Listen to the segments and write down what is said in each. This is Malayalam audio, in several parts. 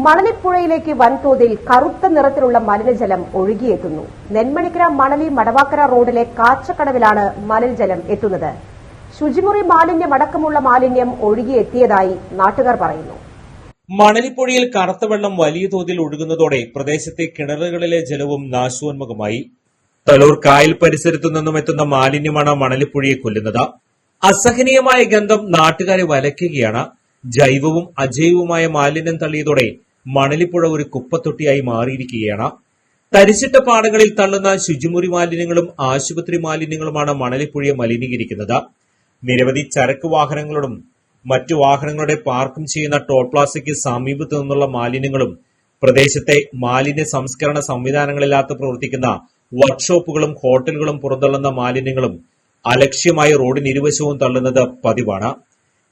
മണലിപ്പുഴയിലേക്ക് വൻതോതിൽ കറുത്ത നിറത്തിലുള്ള മലിനജലം ഒഴുകിയെത്തുന്നു. നെന്മണിക്കര മണലി മടവാക്കര റോഡിലെ കാച്ചക്കടവിലാണ് മലിനജലം എത്തുന്നത്. ശുചിമുറി മാലിന്യമടക്കമുള്ള മാലിന്യം ഒഴുകിയെത്തിയതായി നാട്ടുകാർ പറയുന്നു. മണലിപ്പുഴയിൽ കറുത്ത വെള്ളം വലിയ തോതിൽ ഒഴുകുന്നതോടെ പ്രദേശത്തെ കിണറുകളിലെ ജലവും നാശോന്മുഖമായി. തലൂർ കായൽ പരിസരത്തു നിന്നും എത്തുന്ന മാലിന്യമാണ് മണലിപ്പുഴയെ കൊല്ലുന്നത്. അസഹനീയമായ ഗന്ധം നാട്ടുകാരെ വലയ്ക്കുകയാണ്. ജൈവവും അജൈവവുമായ മാലിന്യം തള്ളിയതോടെ മണലിപ്പുഴ ഒരു കുപ്പത്തൊട്ടിയായി മാറിയിരിക്കുകയാണ്. തരിച്ചിട്ട പാടങ്ങളിൽ തള്ളുന്ന ശുചിമുറി മാലിന്യങ്ങളും ആശുപത്രി മാലിന്യങ്ങളുമാണ് മണലിപ്പുഴയെ മലിനീകരിക്കുന്നത്. നിരവധി ചരക്ക് വാഹനങ്ങളും മറ്റു വാഹനങ്ങളുടെ പാർക്കും ചെയ്യുന്ന ടോൾ പ്ലാസയ്ക്ക് സമീപത്തു നിന്നുള്ള മാലിന്യങ്ങളും പ്രദേശത്തെ മാലിന്യ സംസ്കരണ സംവിധാനങ്ങളില്ലാത്ത പ്രവർത്തിക്കുന്ന വർക്ക്ഷോപ്പുകളും ഹോട്ടലുകളും പുറന്തള്ളുന്ന മാലിന്യങ്ങളും അലക്ഷ്യമായി റോഡിന് ഇരുവശവും തള്ളുന്നത് പതിവാണ്.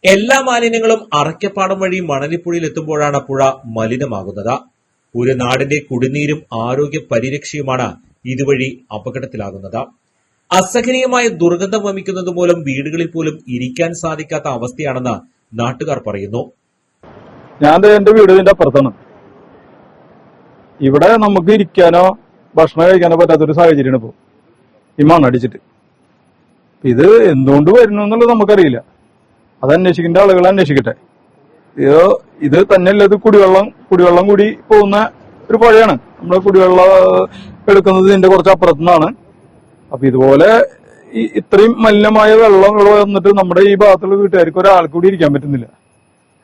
എല്ലാ മാലിന്യങ്ങളും അറയ്ക്കപ്പാടം വഴി മണലിപ്പുഴയിൽ എത്തുമ്പോഴാണ് പുഴ മലിനമാകുന്നത്. ഒരു നാടിന്റെ കുടിനീരും ആരോഗ്യ പരിരക്ഷയുമാണ് ഇതുവഴി അപകടത്തിലാകുന്നത്. അസഹനീയമായ ദുർഗന്ധം വമിക്കുന്നത് മൂലം വീടുകളിൽ പോലും ഇരിക്കാൻ സാധിക്കാത്ത അവസ്ഥയാണെന്ന് നാട്ടുകാർ പറയുന്നു. ഞാൻ എന്റെ വീടിന്റെ അപ്പുറത്താണ്. ഇവിടെ നമുക്ക് ഇരിക്കാനോ ഭക്ഷണം കഴിക്കാനോ പറ്റാത്തൊരു സാഹചര്യമാണ് ഇപ്പോ. ഈ മണ്ണടിച്ചിട്ട് ഇത് എന്തുകൊണ്ട് വരുന്നു എന്നുള്ളത് നമുക്കറിയില്ല. അത് അന്വേഷിക്കേണ്ട ആളുകൾ അന്വേഷിക്കട്ടെ. ഇത് ഇത് തന്നെയല്ല ഇത് കുടിവെള്ളം കുടിവെള്ളം കൂടി പോകുന്ന ഒരു പുഴയാണ്. നമ്മൾ കുടിവെള്ളം എടുക്കുന്നത് ഇതിന്റെ കുറച്ച് അപ്പുറത്തു നിന്നാണ് അപ്പൊ ഇതുപോലെ ഈ ഇത്രയും മലിനമായ വെള്ളം വന്നിട്ട് നമ്മുടെ ഈ ഭാഗത്തുള്ള വീട്ടുകാർക്ക് ഒരാൾ കൂടി ഇരിക്കാൻ പറ്റുന്നില്ല.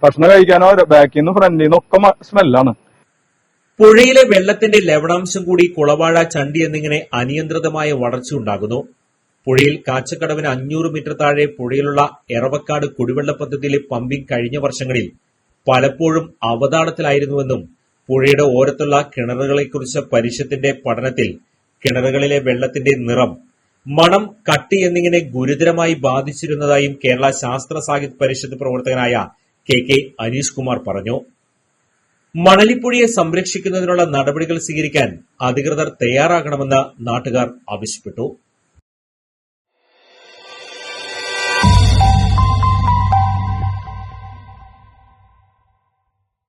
ഭക്ഷണം കഴിക്കാനോ ബാക്കിൽ നിന്ന് ഫ്രണ്ടിൽ നിന്നും ഒക്കെ സ്മെല്ലാണ് പുഴയിലെ വെള്ളത്തിന്റെ ലവണാംശം കൂടി കുളവാഴ ചണ്ടി എന്നിങ്ങനെ അനിയന്ത്രിതമായ വളർച്ച ഉണ്ടാകുന്നു. പുഴയിൽ കാച്ചക്കടവിന് അഞ്ഞൂറ് മീറ്റർ താഴെ പുഴയിലുള്ള എറവക്കാട് കുടിവെള്ള പദ്ധതിയിലെ പമ്പിംഗ് കഴിഞ്ഞ വർഷങ്ങളിൽ പലപ്പോഴും അവതാളത്തിലായിരുന്നുവെന്നും പുഴയുടെ ഓരത്തുള്ള കിണറുകളെക്കുറിച്ച പരിഷത്തിന്റെ പഠനത്തിൽ കിണറുകളിലെ വെള്ളത്തിന്റെ നിറം മണം കട്ടി എന്നിങ്ങനെ ഗുരുതരമായി ബാധിച്ചിരുന്നതായും കേരള ശാസ്ത്ര സാഹിത്യ പരിഷത്ത് പ്രവർത്തകനായ കെ കെ അനീഷ് കുമാർ പറഞ്ഞു. മണലിപ്പുഴയെ സംരക്ഷിക്കുന്നതിനുള്ള നടപടികൾ സ്വീകരിക്കാൻ അധികൃതർ തയ്യാറാകണമെന്ന് നാട്ടുകാർ ആവശ്യപ്പെട്ടു.